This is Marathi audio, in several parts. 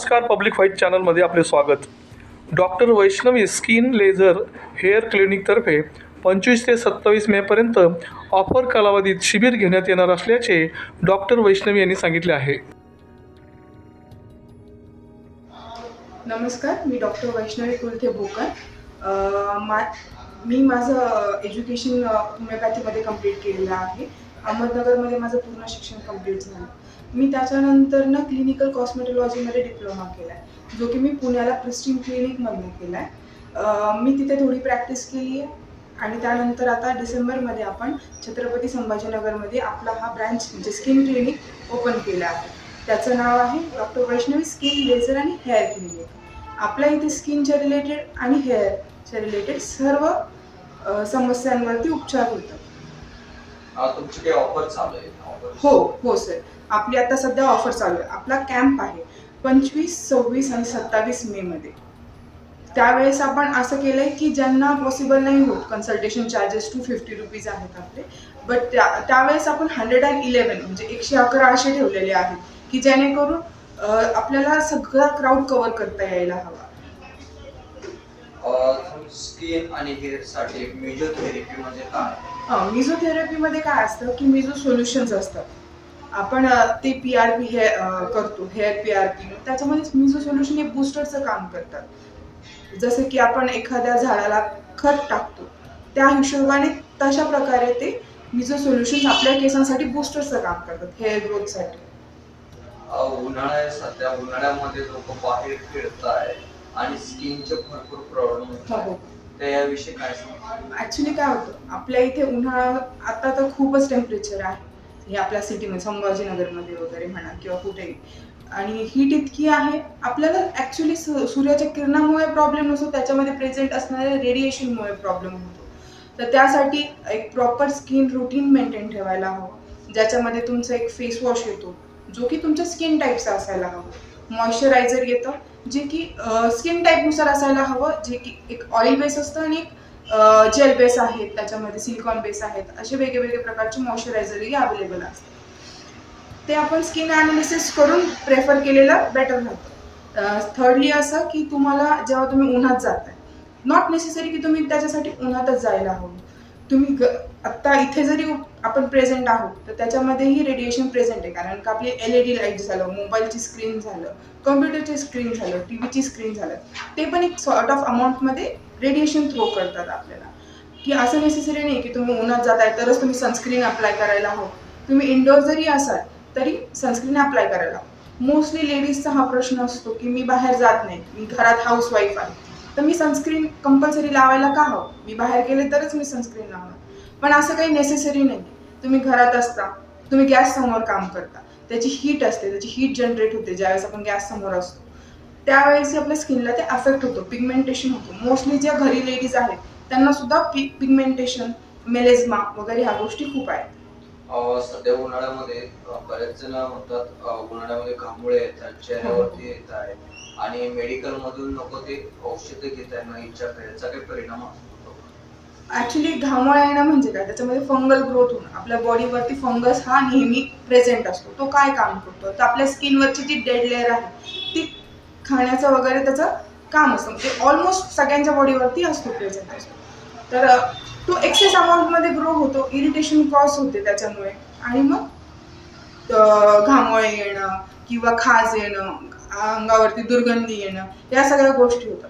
नमस्कार पब्लिक व्हाईट चॅनलमध्ये आपले स्वागत. Doctor Vaishnavi skin laser hair क्लिनिकतर्फे पंचवीस ते सत्तावीस मेपर्यंत ऑफर कालावधीत शिबिर घेण्यात येणार असल्याचे डॉक्टर वैष्णवी यांनी सांगितले आहे. नमस्कार मी डॉक्टर वैष्णवी कुलथे भोकर मा मी माझं एज्युकेशन होमिओपॅथीमध्ये कंप्लीट केलेलं आहे. अहमदनगरमध्ये माझं पूर्ण शिक्षण कंप्लीट झालं. मी त्याच्यानंतर ना क्लिनिकल कॉस्मेटॉलॉजीमध्ये डिप्लोमा केला आहे जो की मी पुण्याला प्रिस्टीन क्लिनिकमधनं केला आहे मी तिथे थोडी प्रॅक्टिस केली आहे आणि त्यानंतर आता डिसेंबरमध्ये आपण छत्रपती संभाजीनगरमध्ये आपला हा ब्रँच म्हणजे स्किन क्लिनिक ओपन केला आहे. त्याचं नाव आहे डॉक्टर वैष्णवी स्किन लेझर आणि हेअर क्लिनिक आपल्या इथे स्किनच्या रिलेटेड आणि हेअरच्या रिलेटेड सर्व समस्यांवरती उपचार होतात. तुमची काही ऑफर चालू आहे ऑफर हो हो सर आपली आता सध्या ऑफर चालू आहे. आपला कॅम्प आहे पंचवीस सव्वीस आणि सत्तावीस मे मध्ये. त्यावेळेस आपण असं केलंय की ज्यांना पॉसिबल नाही होत consultation charges two fifty rupees आहेत आपले. बट त्या त्यावेळेस आपण हंड्रेड अँड इलेवन म्हणजे एकशे अकरा असे ठेवलेले आहेत की जेणेकरून आपल्याला सगळा क्राऊड कव्हर करता यायला हवा. स्किन आणि हेअरसाठी मेजोथेरपी म्हणजे काय? मिझोथेरपीमध्ये काय असतं की मिझो सोल्युशन्स असतात आपण ते पी आर पी हे करतो हेअर पी आर पी त्याच्यामध्ये मिझो सोल्युशन हे बूस्टरचं काम करतात. जसं की आपण एखाद्या झाडाला खत टाकतो त्या हिशोबाने तशा प्रकारे ते मिझो सोल्युशन आपल्या केसांसाठी बूस्टरचं काम करतात हेअर ग्रोथसाठी उन्हाळा आहे सध्या उन्हाळ्यामध्ये लोक बाहेर फिरताय आणि स्किनचे भरपूर प्रॉब्लेम होतात. तर याविषयी काय ऍक्च्युली काय होतं आपल्या इथे उन्हाळा आता तर खूपच टेम्परेचर आहे. हे आपल्या सिटीमध्ये संभाजीनगरमध्ये वगैरे म्हणा किंवा कुठेही. आणि हीट इतकी आहे आपल्याला ऍक्च्युली सूर्याच्या किरणामुळे प्रॉब्लेम नसतो त्याच्यामध्ये प्रेझेंट असणाऱ्या रेडिएशनमुळे प्रॉब्लेम होतो. तर त्यासाठी एक प्रॉपर स्किन रुटीन मेंटेन ठेवायला हवं. ज्याच्यामध्ये तुमचा एक फेस वॉश येतो जो की तुमच्या स्किन टाईपचा असायला हवं. मॉइश्चरायझर येतं जे की स्किन टाईपनुसार असायला हवं जे की एक ऑइल बेस असतं आणि एक जेल बेस आहेत त्याच्यामध्ये सिलिकॉन बेस आहेत. असे वेगवेगळे प्रकारचे मॉइश्चरायझरही अवेलेबल असतात. ते आपण स्किन ॲनालिसिस करून प्रेफर केलेलं बेटर राहतं थर्डली असं की तुम्हाला जेव्हा तुम्ही उन्हात जाताय नॉट नेसेसरी की तुम्ही त्याच्यासाठी उन्हातच जायला हवं. तुम्ही ग आत्ता इथे जरी आपण प्रेझेंट आहोत तर त्याच्यामध्येही रेडिएशन प्रेझेंट आहे. कारण का आपली एल ई डी लाइट झालं मोबाईलची स्क्रीन झालं कम्प्युटरची स्क्रीन झालं टी व्हीची स्क्रीन झालं ते पण एक सॉर्ट ऑफ अमाऊंटमध्ये रेडिएशन थ्रो करतात आपल्याला. की असं नेसेसरी नाही की तुम्ही उन्हात जाताय तरच तुम्ही सनस्क्रीन अप्लाय करायला हवं. तुम्ही इंडोर जरी असाल तरी सनस्क्रीन अप्लाय करायला हवं. मोस्टली लेडीजचा हा प्रश्न असतो की मी बाहेर जात नाही मी घरात हाऊसवाईफ आहे. तर मी सनस्क्रीन कंपल्सरी लावायला का हवं? मी बाहेर गेले तरच मी सनस्क्रीन लावणार. पण असं काही नेसेसरी नाही. तुम्ही घरात असता तुम्ही गॅस समोर काम करता. त्याची हीट असते त्याची हीट जनरेट होते ज्यावेळेस आपण गॅस समोर असतो. त्यावेळेस आपल्या स्किनला ते अफेक्ट होतो पिगमेंटेशन होतं. मोस्टली ज्या घरी लेडीज आहेत त्यांना सुद्धा पि पिगमेंटेशन मेलेझमा वगैरे ह्या गोष्टी खूप आहेत. सध्या उन्हाळ्यामध्ये बरेच जण म्हणतात उन्हाळ्यामध्ये घामुळे येतात चेहऱ्यावरती येत आहे. आणि मेडिकल मधून नको ते औषध घेत आहे न इच्छा याचा काही परिणाम होतो ऍक्च्युली घामोळा येणं म्हणजे काय? त्याच्यामध्ये फंगल ग्रोथ होणं. आपल्या बॉडीवरती फंगस हा नेहमी प्रेझेंट असतो. तो काय काम करतो? तर आपल्या स्किनवरची जी डेड लेअर आहे ती खाण्याचं वगैरे त्याचं काम असतं. म्हणजे ऑलमोस्ट सगळ्यांच्या बॉडीवरती असतो प्रेझेंट असतो. तर तो एक्सेस अमाऊंटमध्ये ग्रो होतो. इरिटेशन कॉज होते त्याच्यामुळे. आणि मग अ, घामोळे येणं किंवा खाज येणं अंगावरती दुर्गंधी येणं या सगळ्या गोष्टी होतात.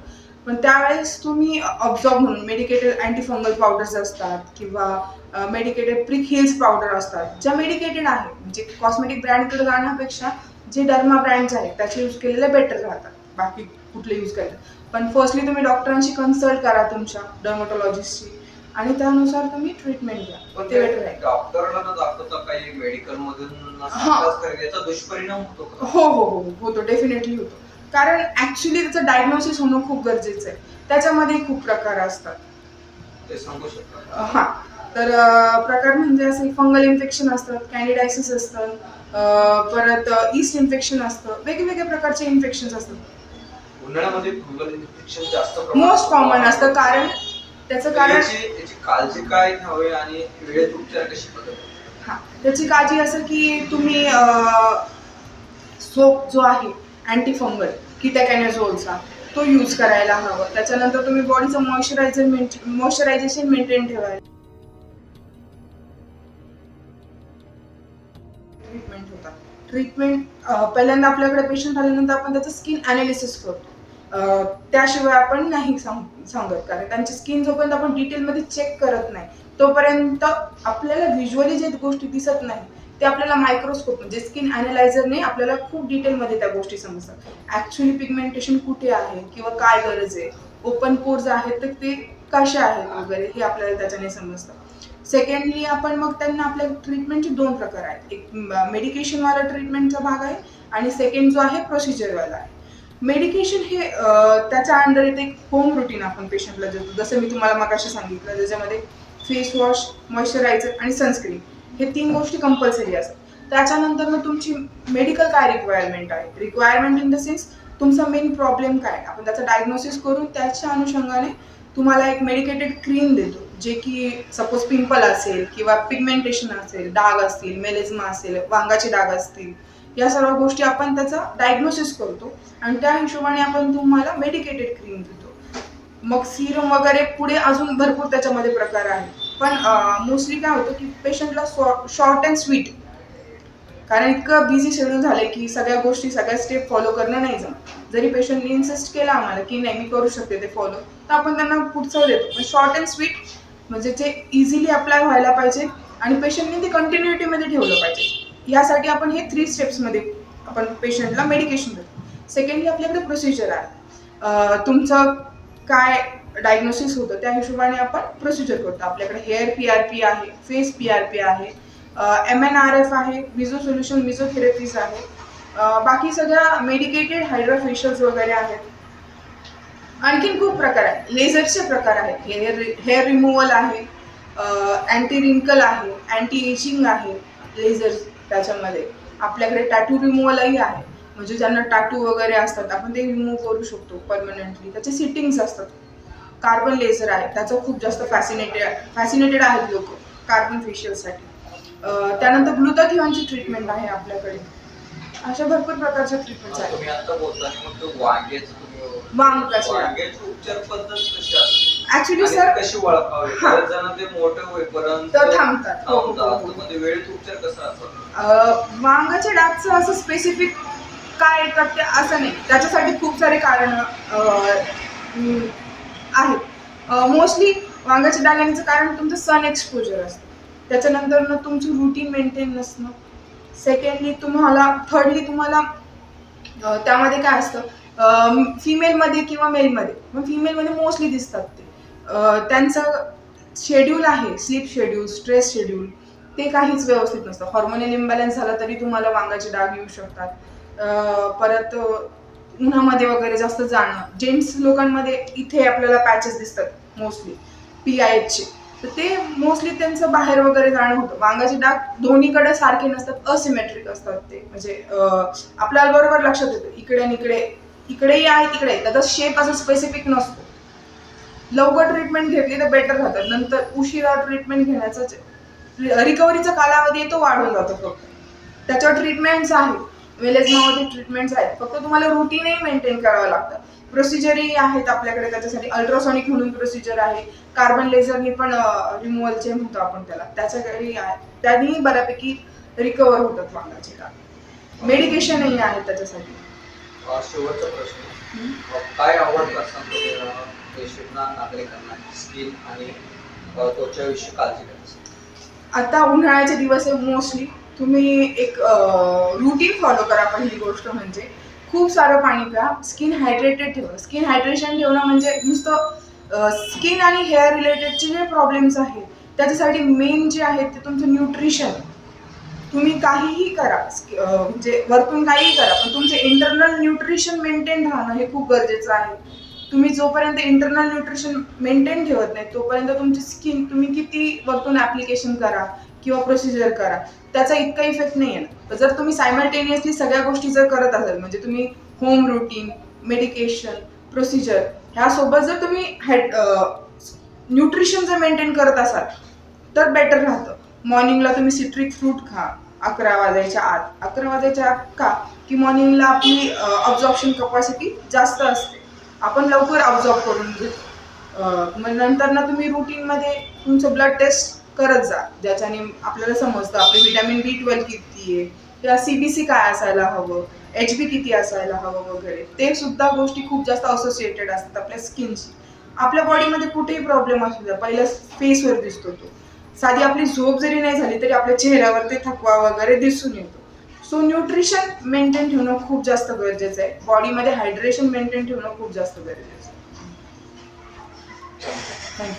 पण त्यावेळेस तुम्ही ऑब्झॉर्व म्हणून मेडिकेटेड अँटीफंगल पावडर्स असतात किंवा मेडिकेटेड प्रिक हिल्स पावडर असतात ज्या मेडिकेटेड आहे म्हणजे कॉस्मेटिक ब्रँडकडे जाण्यापेक्षा जे डर्मा ब्रँड्स आहेत त्याचे यूज केलेले बेटर राहतात. बाकी कुठले यूज करायला पण फर्स्टली तुम्ही डॉक्टरांशी कन्सल्ट करा तुमच्या डर्मॅटॉलॉजिस्टची आणि त्यानुसार तुम्ही ट्रीटमेंट घ्या. ते बेटर आहे. डॉक्टरला न दाखवता काही मेडिकल मधून दुष्परिणाम होतो हो हो हो होतो. डेफिनेटली होतो. कारण ऍक्च्युली त्याचं डायग्नोसिस होणं खूप गरजेचं आहे. त्याच्यामध्ये खूप प्रकार असतात. हा. तर प्रकार म्हणजे असे फंगल इन्फेक्शन असतात कॅन्डिडायसिस असतं अ, परत ईस्ट इन्फेक्शन असतं वेगवेगळ्या प्रकारचे इन्फेक्शन असतात. उन्हाळ्यामध्ये फंगल इन्फेक्शन जास्त मोस्ट कॉमन असतं कारण त्याचं कारण काळजी काय घ्यावी आणि वेळेत उपचार कशी हा. त्याची काळजी असं की तुम्ही सोप जो आहे अँटीफंगल फंगल तो यूज करायला हवा. त्याच्यानंतर तुम्ही बॉडीचं मॉइश्चरायझर मॉइश्चरायझेशन मेंटेन ठेवायला. ट्रीटमेंट होतात ट्रीटमेंट पहिल्यांदा आपल्याकडे पेशंट आल्यानंतर आपण त्याचं स्किन अनालिसिस करतो. त्याशिवाय आपण नाही सांग सांगत. कारण त्यांची स्किन जोपर्यंत आपण डिटेलमध्ये चेक करत नाही तोपर्यंत आपल्याला व्हिज्युअली जे गोष्टी दिसत नाही ते आपल्याला मायक्रोस्कोप म्हणजे स्किन अनालायझरने आपल्याला खूप डिटेलमध्ये त्या गोष्टी समजतात. ॲक्च्युली पिगमेंटेशन कुठे आहे? किंवा काय गरज आहे? ओपन पोर्स आहेत तर ते कसे आहेत वगैरे हे आपल्याला त्याच्याने समजतं. सेकंडली आपण मग त्यांना आपल्या ट्रीटमेंटचे दोन प्रकार आहेत. एक मेडिकेशनवाला ट्रीटमेंटचा भाग आहे आणि सेकंड जो आहे प्रोसिजरवाला आहे. मेडिकेशन हे त्याच्या अंडर येते एक होम रुटीन आपण पेशंटला देतो. जसं मी तुम्हाला मग सांगितलं ज्याच्यामध्ये फेस वॉश मॉइश्चरायझर आणि सनस्क्रीन हे तीन गोष्टी कंपल्सरी असतात. त्याच्यानंतर मग तुमची मेडिकल काय रिक्वायरमेंट आहे? रिक्वायरमेंट इन द सेन्स तुमचा मेन प्रॉब्लेम काय? आपण त्याचा डायग्नोसिस करून त्याच्या अनुषंगाने तुम्हाला एक मेडिकेटेड क्रीम देतो जे की सपोज पिंपल असेल किंवा पिगमेंटेशन असेल डाग असतील मेलेजमा असेल वांगाचे डाग असतील या सर्व गोष्टी आपण त्याचा डायग्नोसिस करतो आणि त्या हिशोबाने आपण तुम्हाला मेडिकेटेड क्रीम देतो. मग सिरम वगैरे पुढे अजून भरपूर त्याच्यामध्ये प्रकार आहेत. पण मोस्टली काय होतं की पेशंटला शॉर्ट अँड स्वीट कारण इतकं बिझी शेड्यूल झालं की सगळ्या गोष्टी सगळ्या स्टेप फॉलो करणं नाही जमत. जरी पेशंटने इन्सिस्ट केला आम्हाला की नाही मी करू शकते ते फॉलो तर आपण त्यांना पुढचं देतो. पण शॉर्ट अँड स्वीट म्हणजे ते इझिली अप्लाय व्हायला पाहिजे आणि पेशंटने ते कंटिन्युटीमध्ये ठेवलं पाहिजे. यासाठी आपण हे थ्री स्टेप्समध्ये आपण पेशंटला मेडिकेशन देतो. सेकंडली आपल्याकडे प्रोसिजर आहे. तुमचं काय डायग्नोसिस होतं त्या हिशोबाने आपण प्रोसिजर करतो. आपल्याकडे हेअर पी आर पी आहे फेस पी आर पी आहे एम एन आर एफ आहे विझो सोल्युशन मिझोथेरपीज आहे बाकी सगळ्या मेडिकेटेड हायड्रोफेशियल्स वगैरे आहेत. आणखीन खूप प्रकार आहेत. लेझरचे प्रकार आहेत. हेअर हेअर रिमूव्हल आहे अँटी रिंकल आहे अँटी एजिंग आहे लेझर त्याच्यामध्ये. आपल्याकडे टॅटू रिमूव्हलही आहे. म्हणजे ज्यांना टाटू वगैरे असतात आपण ते रिमूव्ह करू शकतो परमनंटली त्याचे सिटिंग्स असतात. कार्बन लेझर आहे त्याचं खूप जास्त फॅसिनेटेड फॅसिनेटेड आहेत लोक कार्बन फेशियलसाठी त्यानंतर ग्लुटाथिऑनची ट्रीटमेंट आहे आपल्याकडे. अशा भरपूर प्रकारच्या ट्रीटमेंट्स आहेत. ऍक्च्युली सर कशी ओळखावी? मोठे होईपर्यंत थांबतात. हो, हो, हो, उपचार कसा वांगाच्या डागचं असं स्पेसिफिक काय येतात ते असं नाही. त्याच्यासाठी खूप सारे कारण आहेत मोस्टली वांग्याच्या डाग येण्याचं कारण तुमचं सन एक्सपोजर असतं. त्याच्यानंतर ना तुमची रुटीन मेंटेन नसणं. सेकंडली तुम्हाला थर्डली तुम्हाला त्यामध्ये काय असतं? फिमेलमध्ये किंवा मेलमध्ये मग फिमेलमध्ये मोस्टली दिसतात ते. त्यांचं शेड्यूल आहे स्लीप शेड्यूल स्ट्रेस शेड्यूल ते काहीच व्यवस्थित नसतं. हॉर्मोनल इम्बॅलन्स झाला तरी तुम्हाला वांगाचे डाग येऊ शकतात. परत उन्हामध्ये वगैरे जास्त जाणं. जेंट्स लोकांमध्ये इथे आपल्याला पॅचेस दिसतात मोस्टली पी आय एचचे तर ते मोस्टली त्यांचं बाहेर वगैरे जाणं होतं. वांगाचे डाग दोन्हीकडे सारखे नसतात असिमेट्रिक असतात ते. म्हणजे आपल्याला बरोबर लक्षात येतं. इकडे इकडे इकडेही आहे तिकडे त्याचा शेप असा स्पेसिफिक नसतो. लवकर ट्रीटमेंट घेतली तर बेटर राहतात. नंतर उशिरा ट्रीटमेंट घेण्याचा रिकव्हरीचा कालावधी तो वाढून जातो फक्त. त्याच्यावर ट्रीटमेंट्स आहेत. वेलेजमामध्ये ट्रीटमेंट्स आहेत. फक्त तुम्हाला रुटीनही मेंटेन करावं लागतं. प्रोसिजरही आहेत आपल्याकडे त्याच्यासाठी अल्ट्रासॉनिक म्हणून प्रोसिजर आहे. कार्बन लेझरनी पण रिमूव्हलचे म्हणतो आपण त्याला त्याच्याकडे आहे. त्यांनी बऱ्यापैकी रिकवर होतात वांगाचे डाग मेडिकेशनही आहे त्याच्यासाठी. अं, शेवटचा प्रश्न. अं, काय आवडतं असं पेशंटना नागरिकांना? स्किन आणि अं, त्वचाविषयी काळजी घ्यायची आता उन्हाळ्याचे दिवस आहे मोस्टली तुम्ही एक रुटीन फॉलो करा पहिली गोष्ट म्हणजे. खूप सारं पाणी प्या. स्किन हायड्रेटेड ठेवा. स्किन हायड्रेशन ठेवणं म्हणजे नुसतं स्किन आणि हेअर रिलेटेडचे जे प्रॉब्लेम्स आहेत त्याच्यासाठी मेन जे आहेत ते तुमचं न्यूट्रिशन तुम्ही काहीही करा. म्हणजे वरतून काहीही करा पण तुमचे इंटरनल न्यूट्रिशन मेंटेन राहणं हे खूप गरजेचं आहे. तुम्ही जोपर्यंत इंटरनल न्यूट्रिशन मेंटेन ठेवत नाही तोपर्यंत तुमची स्किन तुम्ही किती वरतून ॲप्लिकेशन करा किंवा प्रोसिजर करा. त्याचा इतका इफेक्ट नाही येणार जर तुम्ही सायमल्टेनियसली सगळ्या गोष्टी जर करत असाल म्हणजे तुम्ही होम रुटीन मेडिकेशन प्रोसिजर ह्यासोबत जर तुम्ही हेड न्यूट्रिशन जर मेंटेन करत असाल तर बेटर राहतं. मॉर्निंगला तुम्ही सिट्रिक फ्रूट खा. अकरा वाजायच्या आत. अकरा वाजायच्या आत का? की मॉर्निंगला आपली ऑब्झॉर्प्शन कपॅसिटी जास्त असते. आपण लवकर ऑब्झॉर्ब करून घेतो. मग नंतर ना तुम्ही रुटीनमध्ये तुमचं ब्लड टेस्ट करत जा. ज्याच्याने आपल्याला समजतं आपली व्हिटॅमिन बी ट्वेल्व किती आहे किंवा सी बी सी काय असायला हवं एच बी किती असायला हवं वगैरे ते सुद्धा गोष्टी खूप जास्त असोसिएटेड असतात आपल्या स्किनशी आपल्या बॉडीमध्ये कुठेही प्रॉब्लेम असू द्या पहिल्या फेसवर दिसतो तो. साधी आपली झोप जरी नाही झाली तरी आपल्या चेहऱ्यावर ते थकवा वगैरे दिसून येतो. सो न्यूट्रिशन मेंटेन ठेवणं खूप जास्त गरजेचं आहे. बॉडीमध्ये हायड्रेशन मेंटेन ठेवणं खूप जास्त गरजेचं आहे. थँक्यू